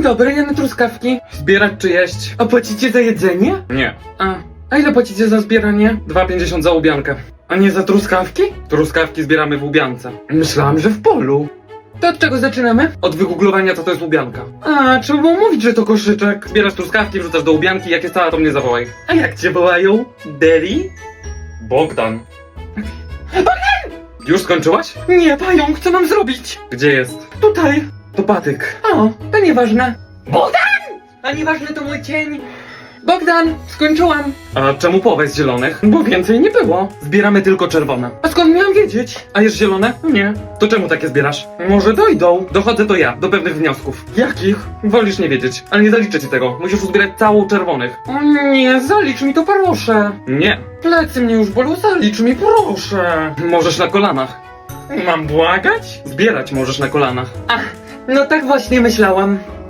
Dzień dobry, na truskawki. Zbierać czy jeść? A płacicie za jedzenie? Nie. A, a ile płacicie za zbieranie? 2,50 za łubiankę. A nie za truskawki? Truskawki zbieramy w łubiance. Myślałam, że w polu. To od czego zaczynamy? Od wygooglowania, co to jest łubianka. A, trzeba było mówić, że to koszyczek. Zbierasz truskawki, wrzucasz do łubianki, jak jest cała, to mnie zawołaj. A jak cię wołają? Deli? Bogdan. Bogdan! Już skończyłaś? Nie, pająk, co mam zrobić? Gdzie jest? Tutaj. To patyk. O, to nieważne. Bogdan! A nieważne to mój cień. Bogdan, skończyłam. A czemu połowę z zielonych? Bo więcej nie było. Zbieramy tylko czerwone. A skąd miałam wiedzieć? A jest zielone? Nie. To czemu takie zbierasz? Może dojdą. Dochodzę to ja, do pewnych wniosków. Jakich? Wolisz nie wiedzieć, ale nie zaliczę ci tego. Musisz uzbierać całą czerwonych. O nie, zalicz mi to proszę. Nie. Plecy mnie już bolą, zalicz mi proszę. Możesz na kolanach. Mam błagać? Zbierać możesz na kolanach. Ach, no tak właśnie myślałam.